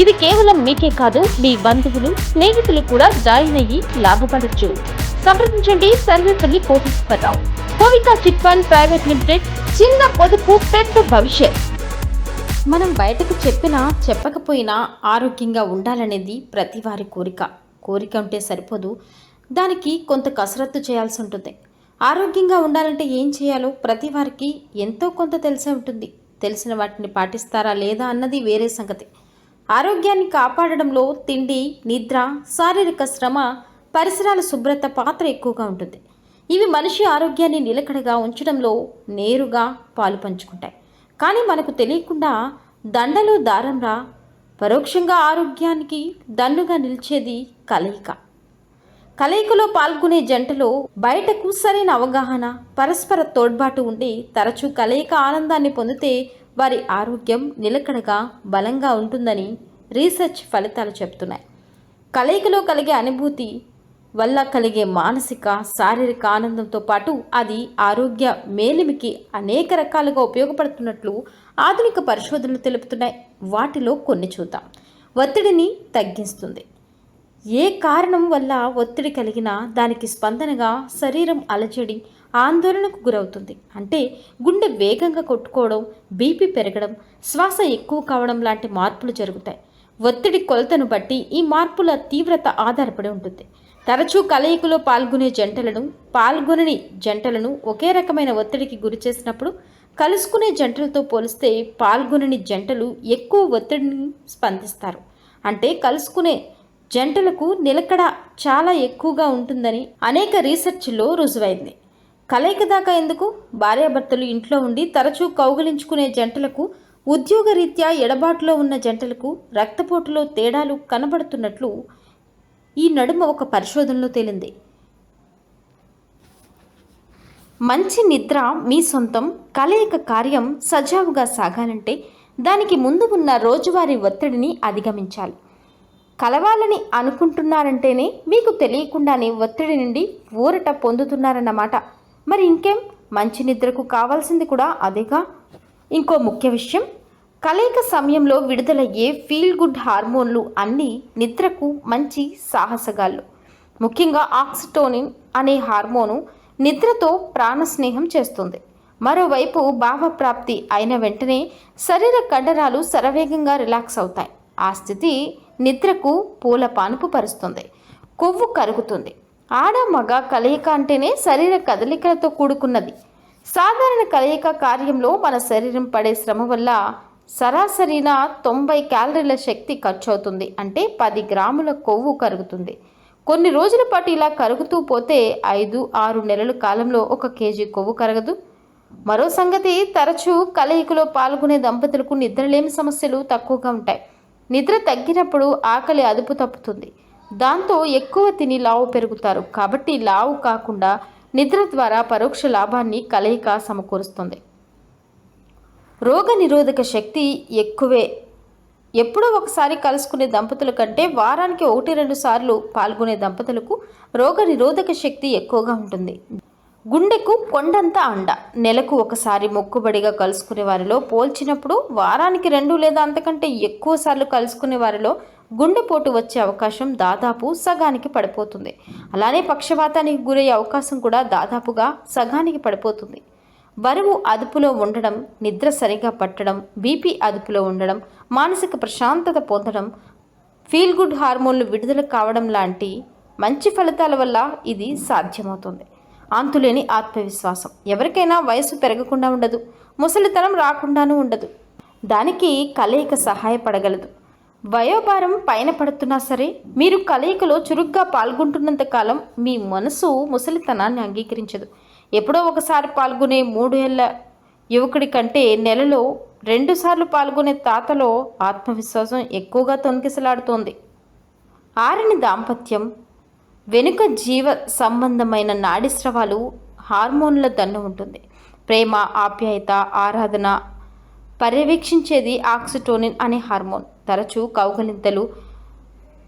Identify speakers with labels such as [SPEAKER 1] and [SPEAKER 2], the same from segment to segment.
[SPEAKER 1] ఇది కేవలం మీకే కాదు మీ బంధువులు స్నేహితులు కూడా జాయిన్ అయ్యి లాభపడచ్చు. సంప్రదించండి Sarvepalli Koteswararao Kovika chit fund private limited చిన్న పొదుపు పెద్ద భవిష్యత్. మనం బయటకు చెప్పినా చెప్పకపోయినా ఆరోగ్యంగా ఉండాలనేది ప్రతి వారి కోరిక. కోరిక ఉంటే సరిపోదు. దానికి కొంత కసరత్తు చేయాల్సి ఉంటుంది. ఆరోగ్యంగా ఉండాలంటే ఏం చేయాలో ప్రతి వారికి ఎంతో కొంత తెలిసే ఉంటుంది. తెలిసిన వాటిని పాటిస్తారా లేదా అన్నది వేరే సంగతి. ఆరోగ్యాన్ని కాపాడడంలో తిండి నిద్ర శారీరక శ్రమ పరిసరాల శుభ్రత పాత్ర ఎక్కువగా ఉంటుంది. ఇవి మనిషి ఆరోగ్యాన్ని నిలకడగా ఉంచడంలో నేరుగా పాలు పంచుకుంటాయి. కానీ మనకు తెలియకుండా దండలో దారంరా పరోక్షంగా ఆరోగ్యానికి దన్నుగా నిలిచేది కలయిక. కలయికలో పాల్గొనే జంటలో బయటకు సరైన అవగాహన పరస్పర తోడ్బాటు ఉండి తరచూ కలయిక ఆనందాన్ని పొందితే వారి ఆరోగ్యం నిలకడగా బలంగా ఉంటుందని రీసెర్చ్ ఫలితాలు చెప్తున్నాయి కలయికలో కలిగే అనుభూతి వల్ల కలిగే మానసిక శారీరక ఆనందంతో పాటు అది ఆరోగ్య మేలిమికి అనేక రకాలుగా ఉపయోగపడుతున్నట్లు ఆధునిక పరిశోధనలు తెలుపుతున్నాయి. వాటిలో కొన్ని చూద్దాం. ఒత్తిడిని తగ్గిస్తుంది. ఏ కారణం వల్ల ఒత్తిడి కలిగినా దానికి స్పందనగా శరీరం అలజడి ఆందోళనకు గురవుతుంది. అంటే గుండె వేగంగా కొట్టుకోవడం బీపీ పెరగడం శ్వాస ఎక్కువ కావడం లాంటి మార్పులు జరుగుతాయి. ఒత్తిడి కొలతను బట్టి ఈ మార్పుల తీవ్రత ఆధారపడి ఉంటుంది. తరచూ కలయికలో పాల్గొనే జంటలను పాల్గొనని జంటలను ఒకే రకమైన ఒత్తిడికి గురి చేసినప్పుడు కలుసుకునే జంటలతో పోలిస్తే పాల్గొనని జంటలు ఎక్కువ ఒత్తిడిని స్పందిస్తారు. అంటే కలుసుకునే జంటలకు నిలకడ చాలా ఎక్కువగా ఉంటుందని అనేక రీసెర్చ్లో రుజువైంది. కలయిక దాకా ఎందుకు? భార్యాభర్తలు ఇంట్లో ఉండి తరచూ కౌగిలించుకునే జంటలకు ఉద్యోగరీత్యా ఎడబాటులో ఉన్న జంటలకు రక్తపోటులో తేడాలు కనబడుతున్నట్లు ఈ నడుమ ఒక పరిశోధనలో తేలింది. మంచి నిద్ర మీ సొంతం కలయిక కార్యం సజావుగా సాగాలంటే దానికి ముందు ఉన్న రోజువారీ ఒత్తిడిని అధిగమించాలి. కలవాలని అనుకుంటున్నారంటేనే మీకు తెలియకుండానే ఒత్తిడి నుండి ఊరట పొందుతున్నారన్నమాట. మరి ఇంకేం? మంచి నిద్రకు కావాల్సింది కూడా అదేగా? ఇంకో ముఖ్య విషయం కలయిక సమయంలో విడుదలయ్యే ఫీల్ గుడ్ హార్మోన్లు అన్నీ నిద్రకు మంచి సాహసగాళ్ళు. ముఖ్యంగా ఆక్సిటోనిన్ అనే హార్మోను నిద్రతో ప్రాణస్నేహం చేస్తుంది. మరోవైపు భావప్రాప్తి అయిన వెంటనే శరీర కండరాలు శరవేగంగా రిలాక్స్ అవుతాయి. ఆ స్థితి నిద్రకు పూల పానుపు పరుస్తుంది. కొవ్వు కరుగుతుంది. ఆడ మగ కలయిక అంటేనే శరీర కదలికలతో కూడుకున్నది. సాధారణ కలయిక కార్యంలో మన శరీరం పడే శ్రమ వల్ల సరాసరిన తొంభై క్యాలరీల శక్తి ఖర్చు అవుతుంది అంటే పది గ్రాముల కొవ్వు కరుగుతుంది. కొన్ని రోజుల పాటు ఇలా కరుగుతూ పోతే ఐదు ఆరు నెలల కాలంలో ఒక కేజీ కొవ్వు కరగదు. మరో సంగతి తరచూ కలయికలో పాల్గొనే దంపతులకు నిద్రలేమి సమస్యలు తక్కువగా ఉంటాయి. నిద్ర తగ్గినప్పుడు ఆకలి అదుపు తప్పుతుంది. దాంతో ఎక్కువ తిని లావు పెరుగుతారు. కాబట్టి లావు కాకుండా నిద్ర ద్వారా పరోక్ష లాభాన్ని కలయిక సమకూరుస్తుంది. రోగ నిరోధక శక్తి ఎక్కువే. ఎప్పుడో ఒకసారి కలుసుకునే దంపతుల కంటే వారానికి ఒకటి రెండు సార్లు పాల్గొనే దంపతులకు రోగ నిరోధక శక్తి ఎక్కువగా ఉంటుంది. గుండెకు కొండంత అండ. నెలకు ఒకసారి మొక్కుబడిగా కలుసుకునే వారిలో పోల్చినప్పుడు వారానికి రెండు లేదా అంతకంటే ఎక్కువ సార్లు కలుసుకునే వారిలో గుండెపోటు వచ్చే అవకాశం దాదాపు సగానికి పడిపోతుంది. అలానే పక్షవాతానికి గురయ్యే అవకాశం కూడా దాదాపుగా సగానికి పడిపోతుంది. బరువు అదుపులో ఉండడం నిద్ర సరిగా పట్టడం బీపీ అదుపులో ఉండడం మానసిక ప్రశాంతత పొందడం ఫీల్ గుడ్ హార్మోన్లు విడుదల కావడం లాంటి మంచి ఫలితాల వల్ల ఇది సాధ్యమవుతుంది. అంతులేని ఆత్మవిశ్వాసం. ఎవరికైనా వయసు పెరగకుండా ఉండదు. ముసలితనం రాకుండానూ ఉండదు. దానికి కలయిక సహాయపడగలదు. వయోభారం పైన పడుతున్నా సరే మీరు కలయికలో చురుగ్గా పాల్గొంటున్నంత కాలం మీ మనసు ముసలితనాన్ని అంగీకరించదు. ఎప్పుడో ఒకసారి పాల్గొనే మూడు యువకుడి కంటే నెలలో రెండుసార్లు పాల్గొనే తాతలో ఆత్మవిశ్వాసం ఎక్కువగా తొనికిసలాడుతోంది ఆరిని దాంపత్యం వెనుక జీవ సంబంధమైన నాడిస్రవాలు హార్మోన్ల దన్ను ఉంటుంది. ప్రేమ ఆప్యాయత ఆరాధన పర్యవేక్షించేది ఆక్సిటోనిన్ అనే హార్మోన్. తరచూ కౌగలింతలు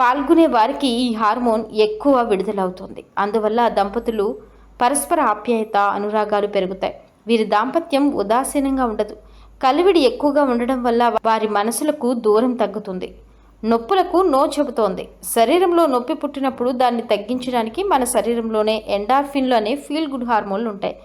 [SPEAKER 1] పాల్గొనే వారికి ఈ హార్మోన్ ఎక్కువ విడుదలవుతుంది. అందువల్ల దంపతులు పరస్పర ఆప్యాయత అనురాగాలు పెరుగుతాయి. వీరి దాంపత్యం ఉదాసీనంగా ఉండదు. కలివిడి ఎక్కువగా ఉండడం వల్ల వారి మనసులకు దూరం తగ్గుతుంది. నొప్పులకు నో చెబుతోంది. శరీరంలో నొప్పి పుట్టినప్పుడు దాన్ని తగ్గించడానికి మన శరీరంలోనే ఎండార్ఫిన్లు అనే ఫీల్ గుడ్ హార్మోన్లు ఉంటాయి.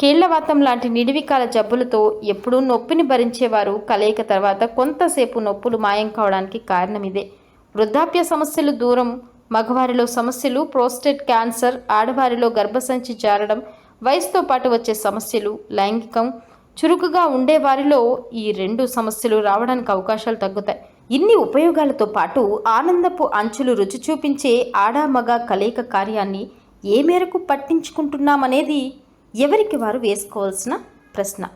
[SPEAKER 1] కీళ్ళవాతం లాంటి నిడివికాల జబ్బులతో ఎప్పుడూ నొప్పిని భరించేవారు కలయిక తర్వాత కొంతసేపు నొప్పులు మాయం కావడానికి కారణం ఇదే. వృద్ధాప్య సమస్యలు దూరం మగవారిలో సమస్యలు ప్రోస్టేట్ క్యాన్సర్ ఆడవారిలో గర్భసంచి జారడం వయసుతో పాటు వచ్చే సమస్యలు లైంగికం చురుకుగా ఉండే వారిలో ఈ రెండు సమస్యలు రావడానికి అవకాశాలు తగ్గుతాయి. ఇన్ని ఉపయోగాలతో పాటు ఆనందపు అంచులు రుచి చూపించే ఆడా మగ కలయిక కార్యాన్ని ఏ మేరకు పట్టించుకుంటున్నామనేది ఎవరికి వారు వేసుకోవాల్సిన ప్రశ్న?